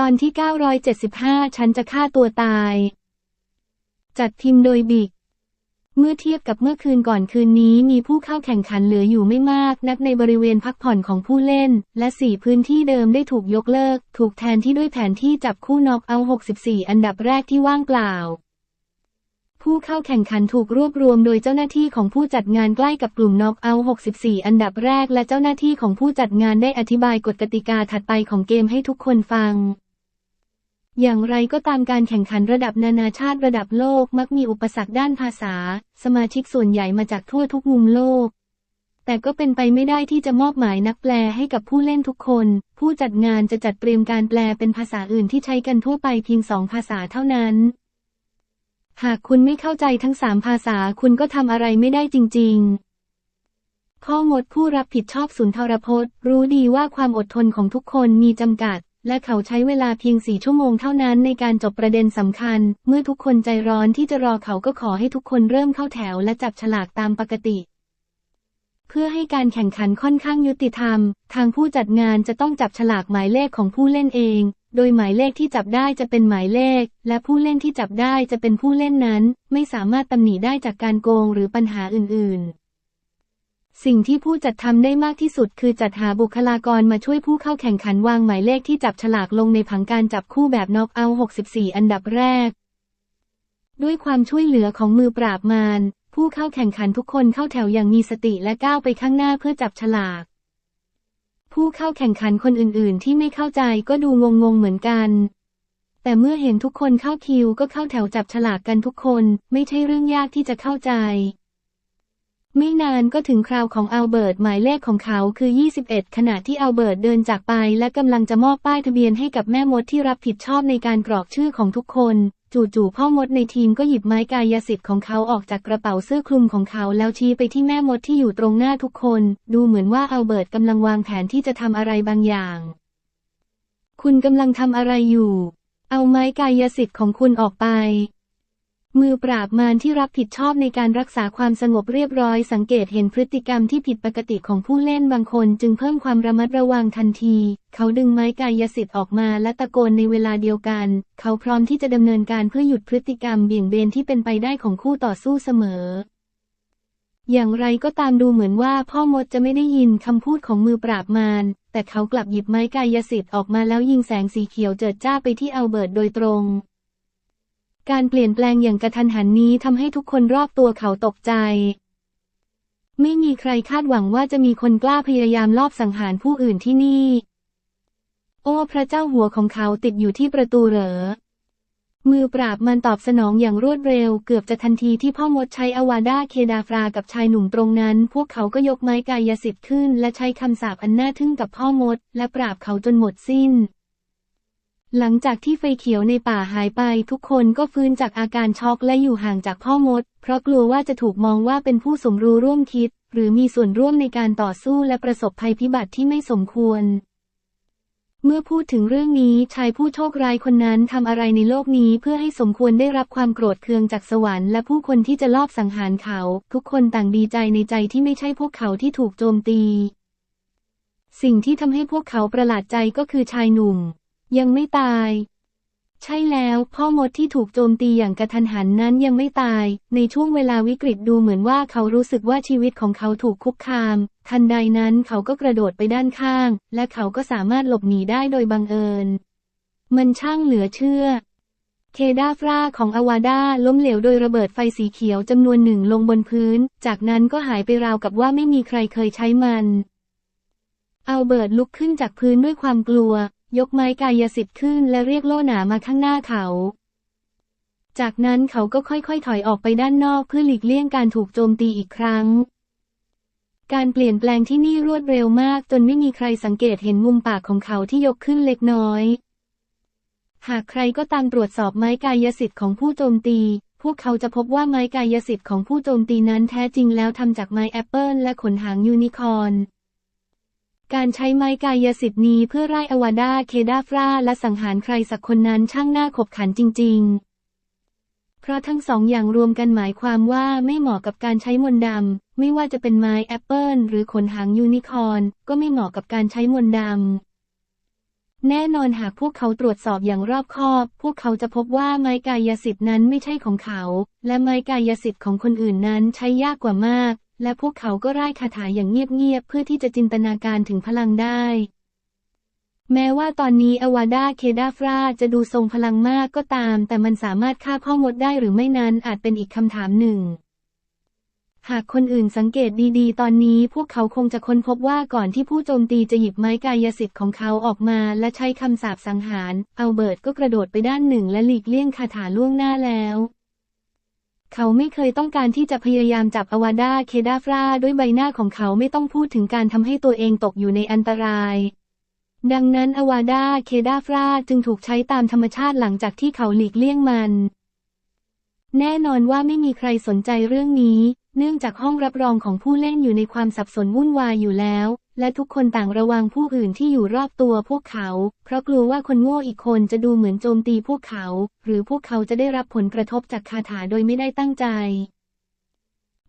ตอนที่ 975 ฉันจะฆ่าตัวตาย จัดพิมพ์โดยบิก เมื่อเทียบกับเมื่อคืนก่อนคืนนี้มีผู้เข้าแข่งขันเหลืออยู่ไม่มาก นักในบริเวณพักผ่อนของผู้เล่น และสี่พื้นที่เดิมได้ถูกยกเลิก ถูกแทนที่ด้วยแผนที่จับคู่น็อกเอา 64 อันดับแรกที่ว่างเปล่าผู้เข้าแข่งขันถูกรวบรวมโดยเจ้าหน้าที่ของผู้จัดงานใกล้กับกลุ่มน็อกเอา 64 อันดับแรกและเจ้าหน้าที่ของผู้จัดงานได้อธิบายกฎกติกาถัดไปของเกมให้ทุกคนฟัง อย่างไรก็ตามการแข่งขันระดับนานาชาติระดับโลกมักมีอุปสรรคด้านภาษา สมาชิกส่วนใหญ่มาจากทั่วทุกมุมโลก แต่ก็เป็นไปไม่ได้ที่จะมอบหมายนักแปลให้กับผู้เล่นทุกคน ผู้จัดงานจะจัดเตรียมการแปลเป็นภาษาอื่นที่ใช้กันทั่วไปเพียงสองภาษาเท่านั้น หากคุณไม่เข้าใจทั้งสามภาษาคุณก็ทำอะไรไม่ได้จริงๆพ่องดผู้รับผิดชอบศูนย์ทรพจน์ รู้ดีว่าความอดทนของทุกคนมีจำกัด และเขาใช้เวลาเพียงสี่ชั่วโมงเท่านั้นในการจบประเด็นสำคัญ เมื่อทุกคนใจร้อนที่จะรอเขาก็ขอให้ทุกคนเริ่มเข้าแถวและจับฉลากตามปกติ เพื่อให้การแข่งขันค่อนข้างยุติธรรม ทางผู้จัดงานจะต้องจับฉลากหมายเลขของผู้เล่นเอง โดยหมายเลขที่จับได้จะเป็นหมายเลข และผู้เล่นที่จับได้จะเป็นผู้เล่นนั้น ไม่สามารถตำหนิได้จากการโกงหรือปัญหาอื่น ๆ สิ่งที่ผู้จัดทำได้มากที่สุดคือจัดหาบุคลากรมาช่วยผู้เข้าแข่งขันวางหมายเลขที่จับฉลากลงในผังการจับคู่แบบน็อกเอาท์64 อันดับแรก ด้วยความช่วยเหลือของมือปราบมารผู้เข้าแข่งขันทุกคนเข้าแถวอย่างมีสติและก้าวไปข้างหน้าเพื่อจับฉลาก ผู้เข้าแข่งขันคนอื่น ๆ ที่ไม่เข้าใจก็ดูงง ๆ เหมือนกัน แต่เมื่อเห็นทุกคนเข้าคิวก็เข้าแถวจับฉลากกันทุกคน ไม่ใช่เรื่องยากที่จะเข้าใจ ไม่นานก็ถึงคราวของอัลเบิร์ตหมายเลขของเขาคือ 21 ขณะที่อัลเบิร์ตเดินจากไปและกำลังจะมอบป้ายทะเบียนให้กับแม่มดที่รับผิดชอบในการกรอกชื่อของทุกคน จู่ๆพ่อมดในทีมก็หยิบไม้กายสิทธิ์ของเขาออกจากกระเป๋าเสื้อคลุมของเขาแล้วชี้ไปที่แม่มดที่อยู่ตรงหน้าทุกคน ดูเหมือนว่าอัลเบิร์ตกำลังวางแผนที่จะทำอะไรบางอย่าง คุณกำลังทำอะไรอยู่ เอาไม้กายสิทธิ์ของคุณออกไป มือปราบมารที่รับผิดชอบในการรักษาความสงบเรียบร้อย สังเกตเห็นพฤติกรรมที่ผิดปกติของผู้เล่นบางคนจึงเพิ่มความระมัดระวังทันที เขาดึงไม้กายสิทธิ์ออกมาและตะโกนในเวลาเดียวกัน เขาพร้อมที่จะดำเนินการเพื่อหยุดพฤติกรรมเบี่ยงเบนที่เป็นไปได้ของคู่ต่อสู้เสมอ อย่างไรก็ตามดูเหมือนว่าพ่อมดจะไม่ได้ยินคำพูดของมือปราบมารแต่เขากลับหยิบไม้กายสิทธิ์ออกมาแล้วยิงแสงสีเขียวเจิดจ้าไปที่อัลเบิร์ตโดยตรง การเปลี่ยนแปลงอย่างกระทันหันนี้ทำให้ทุกคนรอบตัวเขาตกใจ ไม่มีใครคาดหวังว่าจะมีคนกล้าพยายามลอบสังหารผู้อื่นที่นี่ โอ้ พระเจ้าหัวของเขาติดอยู่ที่ประตูเหรอ มือปราบมันตอบสนองอย่างรวดเร็ว เกือบจะทันทีที่พ่อมดใช้อวาดาเคดาฟรากับชายหนุ่มตรงนั้น พวกเขาก็ยกไม้กายสิทธิ์ขึ้น และใช้คำสาปอันน่าทึ่งกับพ่อมด และปราบเขาจนหมดสิ้น หลังจากที่ไฟเขียวในป่าหายไปทุกคนก็ฟื้นจากอาการช็อกและอยู่ห่างจากพ่อมด เพราะกลัวว่าจะถูกมองว่าเป็นผู้สมรู้ร่วมคิด หรือมีส่วนร่วมในการต่อสู้และประสบภัยพิบัติที่ไม่สมควร เมื่อพูดถึงเรื่องนี้ชายผู้โชคร้ายคนนั้นทำอะไรในโลกนี้เพื่อให้สมควรได้รับความโกรธเคืองจากสวรรค์และผู้คนที่จะลอบสังหารเขา ทุกคนต่างดีใจในใจที่ไม่ใช่พวกเขาที่ถูกโจมตี สิ่งที่ทำให้พวกเขาประหลาดใจก็คือชายหนุ่ม ยังไม่ตาย ใช่แล้วพ่อมดที่ถูกโจมตีอย่างกระทันหันนั้นยังไม่ตาย ในช่วงเวลาวิกฤตดูเหมือนว่าเขารู้สึกว่าชีวิตของเขาถูกคุกคาม ทันใดนั้นเขาก็กระโดดไปด้านข้าง และเขาก็สามารถหลบหนีได้โดยบังเอิญ มันช่างเหลือเชื่อเคดาฟราของอวาดาล้มเหลวโดยระเบิดไฟสีเขียวจำนวนหนึ่งลงบนพื้น จากนั้นก็หายไปราวกับว่าไม่มีใครเคยใช้มัน อัลเบิร์ตลุกขึ้นจากพื้นด้วยความกลัว ยกไม้กายสิทธิ์ขึ้นและเรียกโล่หนามาข้างหน้าเขา จากนั้นเขาก็ค่อยๆ ถอยออกไปด้านนอกเพื่อหลีกเลี่ยงการถูกโจมตีอีกครั้ง การเปลี่ยนแปลงที่นี่รวดเร็วมากจนไม่มีใครสังเกตเห็นมุมปากของเขาที่ยกขึ้นเล็กน้อย หากใครก็ตามตรวจสอบไม้กายสิทธิ์ของผู้โจมตี พวกเขาจะพบว่าไม้กายสิทธิ์ของผู้โจมตีนั้นแท้จริงแล้วทำจากไม้แอปเปิลและขนหางยูนิคอร์น การใช้ไม้กายสิทธิ์นี้เพื่อไล่อวาดาเคดาฟราและสังหารใครสักคนนั้นช่างน่าขบขันจริง ๆ เพราะทั้งสองอย่างรวมกันหมายความว่าไม่เหมาะกับการใช้มนต์ดำ ไม่ว่าจะเป็นไม้แอปเปิลหรือขนหางยูนิคอร์นก็ไม่เหมาะกับการใช้มนต์ดำ แน่นอนหากพวกเขาตรวจสอบอย่างรอบคอบ พวกเขาจะพบว่าไม้กายสิทธิ์นั้นไม่ใช่ของเขา และไม้กายสิทธิ์ของคนอื่นนั้นใช้ยากกว่ามาก และพวกเขาก็ร่ายคาถาอย่างเงียบๆเพื่อที่จะจินตนาการถึงพลังได้ แม้ว่าตอนนี้อวาดาเคดาฟราจะดูทรงพลังมากก็ตาม แต่มันสามารถฆ่าพ่อมดได้หรือไม่นั้นอาจเป็นอีกคำถามหนึ่ง หากคนอื่นสังเกตดีๆ ตอนนี้พวกเขาคงจะค้นพบว่าก่อนที่ผู้โจมตีจะหยิบไม้กายสิทธิ์ของเขาออกมา และใช้คำสาปสังหารอัลเบิร์ตก็กระโดดไปด้านหนึ่งและหลีกเลี่ยงคาถาล่วงหน้าแล้ว เขาไม่เคยต้องการที่จะพยายามจับอวาดาเคดาฟราด้วยใบหน้าของเขาไม่ต้องพูดถึงการทำให้ตัวเองตกอยู่ในอันตราย ดังนั้นอวาดาเคดาฟราจึงถูกใช้ตามธรรมชาติหลังจากที่เขาหลีกเลี่ยงมัน แน่นอนว่าไม่มีใครสนใจเรื่องนี้ เนื่องจากห้องรับรองของผู้เล่นอยู่ในความสับสนวุ่นวายอยู่แล้ว และทุกคนต่างระวังผู้อื่นที่อยู่รอบตัวพวกเขา เพราะกลัวว่าคนโง่อีกคนจะดูเหมือนโจมตีพวกเขา หรือพวกเขาจะได้รับผลกระทบจากคาถาโดยไม่ได้ตั้งใจ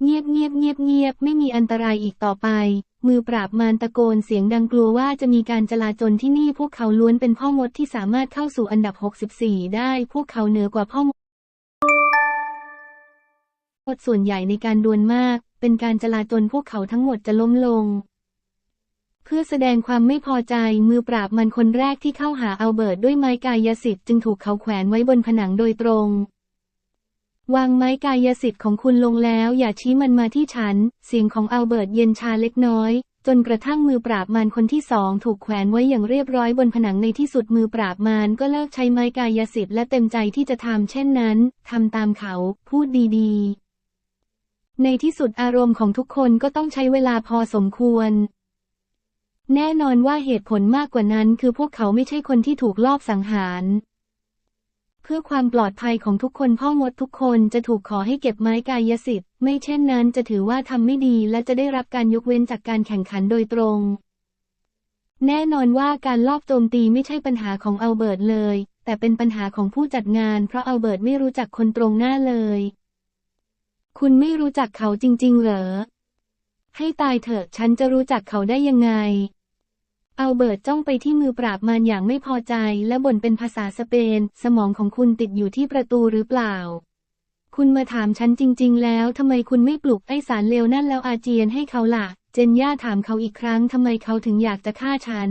เงียบเงียบเงียบเงียบไม่มีอันตรายอีกต่อไป มือปราบมารตะโกนเสียงดังกลัวว่าจะมีการจลาจลที่นี่พวกเขาล้วนเป็นพ่อมดที่สามารถเข้าสู่อันดับ 64 ได้พวกเขาเหนือกว่าพ่อม ดส่วนใหญ่ในการดวลมาก เป็นการจลาจลพวกเขาทั้งหมดจะล้มลง เพื่อแสดงความไม่พอใจมือปราบมันคนแรกที่เข้าหาอัลเบิร์ตด้วยไม้กายสิทธิ์จึงถูกเขาแขวนไว้บนผนังโดยตรง วางไม้กายสิทธิ์ของคุณลงแล้ว อย่าชี้มันมาที่ฉัน เสียงของอัลเบิร์ตเย็นชาเล็กน้อยจนกระทั่งมือปราบมารคนที่สองถูกแขวนไว้อย่างเรียบร้อยบนผนังในที่สุดมือปราบมารก็เลิกใช้ไม้กายสิทธิ์และเต็มใจที่จะทำเช่นนั้นทำตามเขา พูดดีๆ ในที่สุดอารมณ์ของทุกคนก็ต้องใช้เวลาพอสมควร แน่นอนว่าเหตุผลมากกว่านั้นคือพวกเขาไม่ใช่คนที่ถูกลอบสังหาร เพื่อความปลอดภัยของทุกคนพ่อมดทุกคนจะถูกขอให้เก็บไม้กายสิทธิ์ ไม่เช่นนั้นจะถือว่าทำไม่ดีและจะได้รับการยกเว้นจากการแข่งขันโดยตรง แน่นอนว่าการลอบโจมตีไม่ใช่ปัญหาของอัลเบิร์ตเลย แต่เป็นปัญหาของผู้จัดงาน เพราะอัลเบิร์ตไม่รู้จักคนตรงหน้าเลย คุณไม่รู้จักเขาจริง ๆ เหรอ ให้ตายเถอะฉันจะรู้จักเขาได้ยังไง เอัลเบิร์ตจ้องไปที่มือปราบมารอย่างไม่พอใจและบ่นเป็นภาษาสเปน สมองของคุณติดอยู่ที่ประตูหรือเปล่า คุณมาถามฉันจริง ๆ แล้วทำไมคุณไม่ปลุกไอสารเลวนั่นแล้วอาเจียนให้เขาล่ะ เจนย่าถามเขาอีกครั้งทำไมเขาถึงอยากจะฆ่าฉัน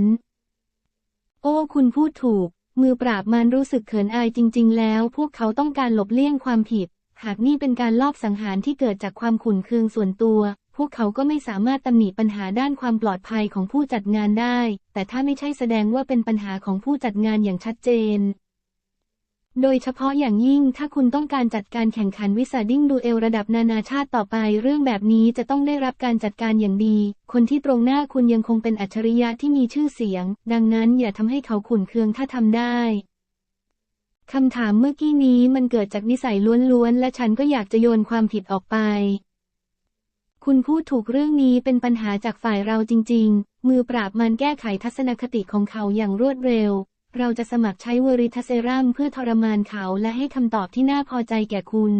โอ้ คุณพูดถูก มือปราบมารรู้สึกเขินอายจริง ๆ แล้ว พวกเขาต้องการหลบเลี่ยงความผิด หากนี่เป็นการลอบสังหารที่เกิดจากความขุ่นเคืองส่วนตัว พวกเขาก็ไม่สามารถตำหนิปัญหาด้านความปลอดภัยของผู้จัดงานได้ แต่ถ้าไม่ใช่แสดงว่าเป็นปัญหาของผู้จัดงานอย่างชัดเจน โดยเฉพาะอย่างยิ่งถ้าคุณต้องการจัดการแข่งขันวิสาดิ้งดูเอลระดับนานาชาติต่อไป เรื่องแบบนี้จะต้องได้รับการจัดการอย่างดี คนที่ตรงหน้าคุณยังคงเป็นอัจฉริยะที่มีชื่อเสียง ดังนั้นอย่าทำให้เขาขุ่นเคืองถ้าทำได้ คำถามเมื่อกี้นี้มันเกิดจากนิสัยล้วนๆ และฉันก็อยากจะโยนความผิดออกไป คุณพูดถูกเรื่องนี้เป็นปัญหาจากฝ่ายเราจริง ๆ มือปราบมันแก้ไขทัศนคติของเขาอย่างรวดเร็ว เราจะสมัครใช้เวอริทัเซรัมเพื่อทรมานเขาและให้คำตอบที่น่าพอใจแก่คุณ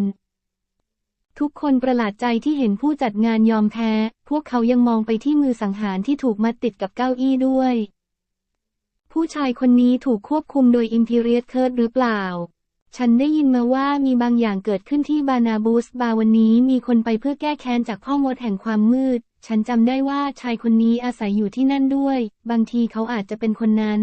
ทุกคนประหลาดใจที่เห็นผู้จัดงานยอมแพ้ พวกเขายังมองไปที่มือสังหารที่ถูกมัดติดกับเก้าอี้ด้วย ผู้ชายคนนี้ถูกควบคุมโดยอิมพีเรียสเคิร์ดหรือเปล่า ฉันได้ยินมาว่ามีบางอย่างเกิดขึ้นที่บานาบูสบาวันนี้มีคนไปเพื่อแก้แค้นจากพ่อมดแห่งความมืด ฉันจำได้ว่าชายคนนี้อาศัยอยู่ที่นั่นด้วย บางทีเขาอาจจะเป็นคนนั้น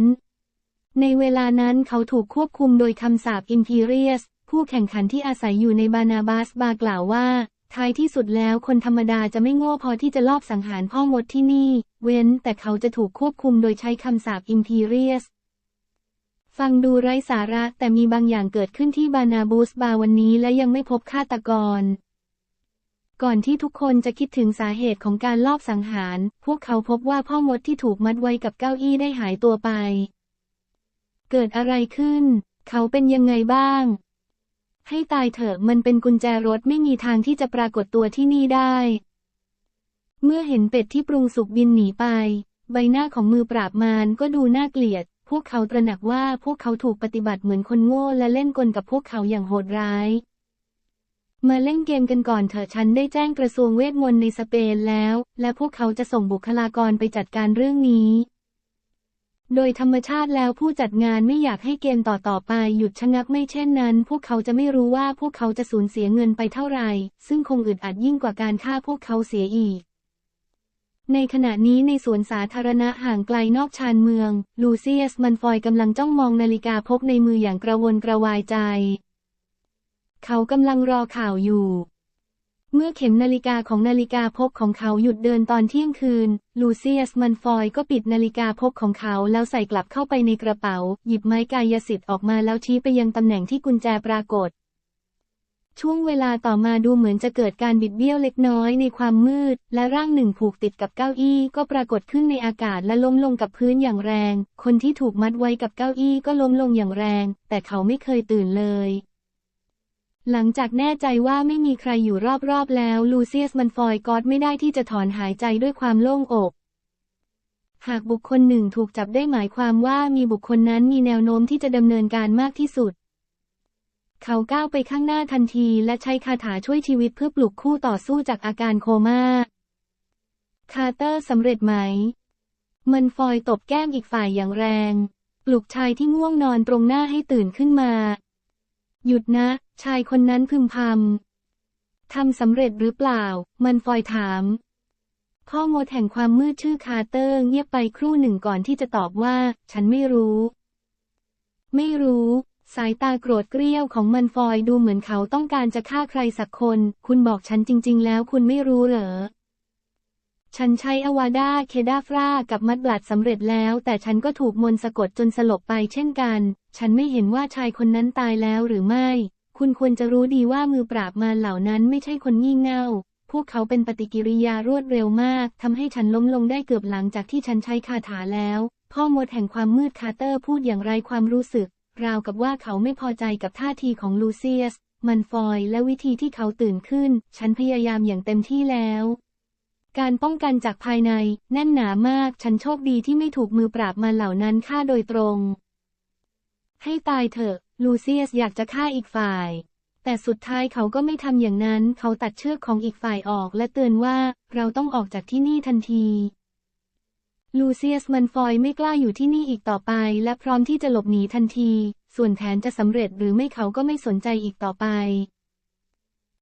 ในเวลานั้นเขาถูกควบคุมโดยคำสาปอิมพีเรียสผู้แข่งขันที่อาศัยอยู่ในบานาบาสบากล่าวว่าท้ายที่สุดแล้วคนธรรมดาจะไม่โง่พอที่จะลอบสังหารพ่อมดที่นี่ เว้นแต่เขาจะถูกควบคุมโดยใช้คำสาปอิมพีเรียส ฟังดูไร้สาระแต่มีบางอย่างเกิดขึ้นที่บานาบูสบาวันนี้และยังไม่พบฆาตกร ก่อนที่ทุกคนจะคิดถึงสาเหตุของการลอบสังหาร พวกเขาพบว่าพ่อมดที่ถูกมัดไว้กับเก้าอี้ได้หายตัวไป เกิดอะไรขึ้น เขาเป็นยังไงบ้าง ให้ตายเถอะมันเป็นกุญแจรถไม่มีทางที่จะปรากฏตัวที่นี่ได้ เมื่อเห็นเป็ดที่ปรุงสุกบินหนีไป ใบหน้าของมือปราบมารก็ดูน่าเกลียด พวกเขาตระหนักว่าพวกเขาถูกปฏิบัติเหมือนคนโง่และเล่นกลกับพวกเขาอย่างโหดร้าย มาเล่นเกมกันก่อนเถอะฉันได้แจ้งกระทรวงเวทมนต์ในสเปนแล้ว และพวกเขาจะส่งบุคลากรไปจัดการเรื่องนี้ โดยธรรมชาติแล้วผู้จัดงานไม่อยากให้เกมต่อต่อไปหยุดชะงักไม่เช่นนั้น พวกเขาจะไม่รู้ว่าพวกเขาจะสูญเสียเงินไปเท่าไหร่ ซึ่งคงอึดอัดยิ่งกว่าการฆ่าพวกเขาเสียอีก ในขณะนี้ในสวนสาธารณะห่างไกลนอกชานเมือง ลูเซียสมันฟอยกำลังจ้องมองนาฬิกาพกในมืออย่างกระวนกระวายใจ เขากำลังรอข่าวอยู่ เมื่อเข็มนาฬิกาของนาฬิกาพกของเขาหยุดเดินตอนเที่ยงคืน ลูเซียสมันฟอยก็ปิดนาฬิกาพกของเขาแล้วใส่กลับเข้าไปในกระเป๋า หยิบไม้กายสิทธิ์ออกมาแล้วชี้ไปยังตำแหน่งที่กุญแจปรากฏ ช่วงเวลาต่อมาดูเหมือนจะเกิดการบิดเบี้ยวเล็กน้อยในความมืด และร่างหนึ่งผูกติดกับเก้าอี้ก็ปรากฏขึ้นในอากาศและล้มลงกับพื้นอย่างแรง คนที่ถูกมัดไว้กับเก้าอี้ก็ล้มลงอย่างแรง แต่เขาไม่เคยตื่นเลย หลังจากแน่ใจว่าไม่มีใครอยู่รอบๆแล้วลูเซียสมันฟอยกอดไม่ได้ที่จะถอนหายใจด้วยความโล่งอกหากบุคคลหนึ่งถูกจับได้หมายความว่ามีบุคคลนั้นมีแนวโน้มที่จะดำเนินการมากที่สุด เขาก้าวไปข้างหน้าทันทีและใช้คาถาช่วยชีวิตเพื่อปลุกคู่ต่อสู้จากอาการโคม่า คาร์เตอร์สำเร็จไหม มันฟอยตบแก้มอีกฝ่ายอย่างแรง ปลุกชายที่ง่วงนอนตรงหน้าให้ตื่นขึ้นมา หยุดนะ ชายคนนั้นพึมพำ ทำสำเร็จหรือเปล่า มันฟอยถามพ่อโมดแห่งความมืดชื่อคาร์เตอร์เงียบไปครู่หนึ่งก่อนที่จะตอบว่า ฉันไม่รู้ ไม่รู้ สายตาโกรธเกรี้ยวของมันฟอยดูเหมือนเขาต้องการจะฆ่าใครสักคน คุณบอกฉันจริง ๆ แล้วคุณไม่รู้เหรอ ฉันใช้อวาดาเคดาฟรากับมัดบลัดสำเร็จแล้ว แต่ฉันก็ถูกมนสะกดจนสลบไปเช่นกัน ฉันไม่เห็นว่าชายคนนั้นตายแล้วหรือไม่ คุณควรจะรู้ดีว่ามือปราบมารเหล่านั้นไม่ใช่คนงี่เง่า พวกเขาเป็นปฏิกิริยารวดเร็วมากทำให้ฉันล้มลงได้เกือบหลังจากที่ฉันใช้คาถาแล้ว พ่อมดแห่งความมืดคาร์เตอร์พูดอย่างไรความรู้สึก ราวกับว่าเขาไม่พอใจกับท่าทีของลูเซียส มันฟอยและวิธีที่เขาตื่นขึ้น ฉันพยายามอย่างเต็มที่แล้ว การป้องกันจากภายในแน่นหนามาก ฉันโชคดีที่ไม่ถูกมือปราบมาเหล่านั้นฆ่าโดยตรง ให้ตายเถอะ ลูเซียสอยากจะฆ่าอีกฝ่าย แต่สุดท้ายเขาก็ไม่ทำอย่างนั้น เขาตัดเชือกของอีกฝ่ายออกและเตือนว่าเราต้องออกจากที่นี่ทันที ลูเซียสมันฟอยไม่กล้าอยู่ที่นี่อีกต่อไป และพร้อมที่จะหลบหนีทันที ส่วนแผนจะสำเร็จหรือไม่เขาก็ไม่สนใจอีกต่อไป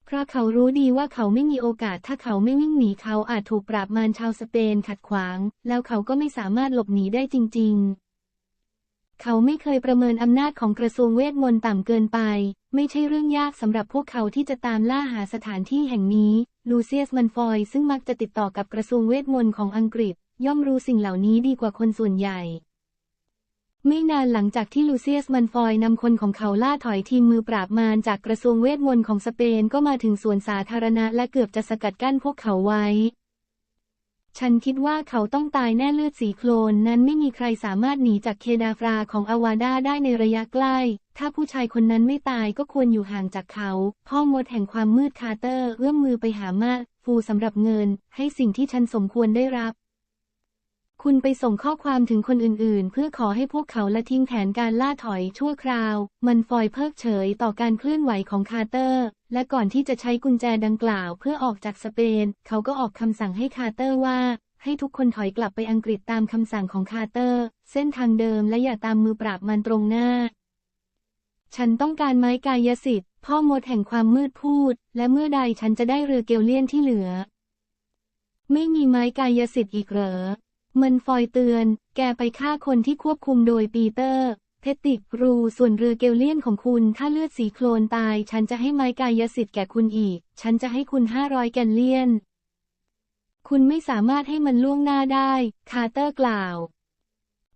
เพราะเขารู้ดีว่าเขาไม่มีโอกาสถ้าเขาไม่วิ่งหนีเขาอาจถูกปราบมารชาวสเปนขัดขวาง แล้วเขาก็ไม่สามารถหลบหนีได้จริง ๆ เขาไม่เคยประเมินอำนาจของกระทรวงเวทมนต์ต่ำเกินไป ไม่ใช่เรื่องยากสำหรับพวกเขาที่จะตามล่าหาสถานที่แห่งนี้ ลูเซียสมันฟอยซึ่งมักจะติดต่อกับกระทรวงเวทมนต์ของอังกฤษ ย่อมรู้สิ่งเหล่านี้ดีกว่าคนส่วนใหญ่ ไม่นานหลังจากที่ลูเซียสมันฟอยนำคนของเขาล่าถอยทีมมือปราบมารจากกระทรวงเวทมนต์ของสเปนก็มาถึงสวนสาธารณะและเกือบจะสกัดกั้นพวกเขาไว้ ฉันคิดว่าเขาต้องตายแน่เลือดสีโคลนนั้นไม่มีใครสามารถหนีจากเคดาฟราของอวาดาได้ในระยะใกล้ ถ้าผู้ชายคนนั้นไม่ตายก็ควรอยู่ห่างจากเขา พ่อมดแห่งความมืดคาร์เตอร์เอื้อมมือไปหามาฟูสำหรับเงิน ให้สิ่งที่ฉันสมควรได้รับ คุณไปส่งข้อความถึงคนอื่นๆ เพื่อขอให้พวกเขาละทิ้งแผนการล่าถอยชั่วคราว มันฟอยเพิกเฉยต่อการเคลื่อนไหวของคาร์เตอร์ และก่อนที่จะใช้กุญแจดังกล่าวเพื่อออกจากสเปน เขาก็ออกคำสั่งให้คาร์เตอร์ว่า ให้ทุกคนถอยกลับไปอังกฤษตามคำสั่งของคาร์เตอร์ เส้นทางเดิมและอย่าตามมือปราบมันตรงหน้า ฉันต้องการไม้กายสิทธิ์ พ่อมดแห่งความมืดพูด และเมื่อใดฉันจะได้เรือเกลเลียนที่เหลือ ไม่มีไม้กายสิทธิ์อีกเหรอ มันฟอยเตือน แกไปฆ่าคนที่ควบคุมโดยปีเตอร์เพติกรูส่วนเรือเกลเลียนของคุณ ถ้าเลือดสีโคลนตาย ฉันจะให้ไม้กายสิทธิ์แก่คุณอีก ฉันจะให้คุณห้าร้อยแกนเลียน คุณไม่สามารถให้มันล่วงหน้าได้ คาร์เตอร์กล่าว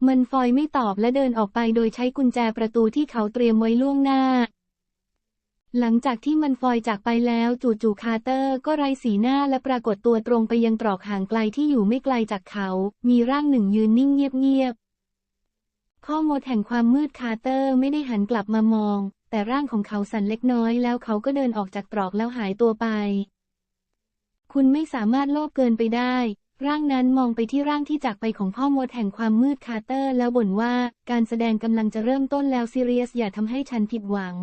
มันฟอยไม่ตอบและเดินออกไปโดยใช้กุญแจประตูที่เขาเตรียมไว้ล่วงหน้า หลังจากที่มันฟอยจากไปแล้วจู่ๆคาร์เตอร์ก็ไร้สีหน้าและปรากฏตัวตรงไปยังตรอกห่างไกลที่อยู่ไม่ไกลจากเขา มีร่างหนึ่งยืนนิ่งเงียบๆ ข้อมดแห่งความมืดคาร์เตอร์ไม่ได้หันกลับมามอง แต่ร่างของเขาสั่นเล็กน้อยแล้วเขาก็เดินออกจากตรอกแล้วหายตัวไป คุณไม่สามารถโลภเกินไปได้ ร่างนั้นมองไปที่ร่างที่จากไปของพ่อมดแห่งความมืดคาร์เตอร์แล้วบ่นว่าการแสดงกำลังจะเริ่มต้นแล้วซีเรียสอย่าทำให้ฉันผิดหวัง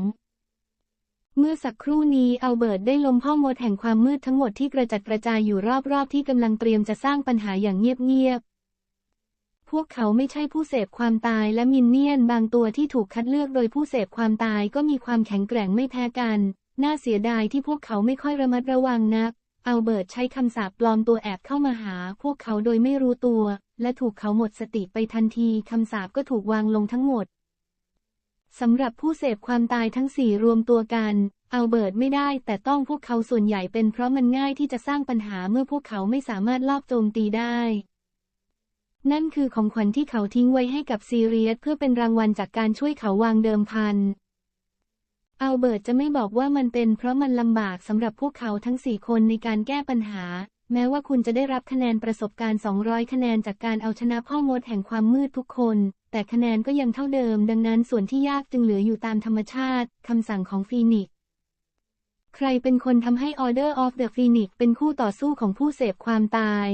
เมื่อสักครู่นี้อัลเบิร์ตได้ลมพ่อมดแห่งความมืดทั้งหมดที่กระจัดกระจายอยู่รอบๆ ที่กำลังเตรียมจะสร้างปัญหาอย่างเงียบๆ พวกเขาไม่ใช่ผู้เสพความตายและมินเนี่ยนบางตัวที่ถูกคัดเลือกโดยผู้เสพความตายก็มีความแข็งแกร่งไม่แพ้กัน น่าเสียดายที่พวกเขาไม่ค่อยระมัดระวังนักอัลเบิร์ตใช้คำสาปปลอมตัวแอบเข้ามาหา พวกเขาโดยไม่รู้ตัว และถูกเขาหมดสติไปทันทีคำสาปก็ถูกวางลงทั้งหมด สำหรับผู้เสพความตายทั้งสี่รวมตัวกัน เอัลเบิร์ตไม่ได้ แต่ต้องพวกเขาส่วนใหญ่เป็นเพราะมันง่ายที่จะสร้างปัญหาเมื่อพวกเขาไม่สามารถลอบโจมตีได้ นั่นคือของขวัญที่เขาทิ้งไว้ให้กับซีเรียสเพื่อเป็นรางวัลจากการช่วยเขาวางเดิมพัน เอัลเบิร์ตจะไม่บอกว่ามันเป็นเพราะมันลำบากสำหรับพวกเขาทั้งสี่คนในการแก้ปัญหา แม้ว่าคุณจะได้รับคะแนนประสบการณ์ 200 คะแนนจากการเอาชนะพ่อมดแห่งความมืดทุกคน แต่คะแนนก็ยังเท่าเดิม ดังนั้นส่วนที่ยากจึงเหลืออยู่ตามธรรมชาติคำสั่งของฟีนิกซ์ใครเป็นคนทำให้ Order of the Phoenix เป็นคู่ต่อสู้ของผู้เสพความตาย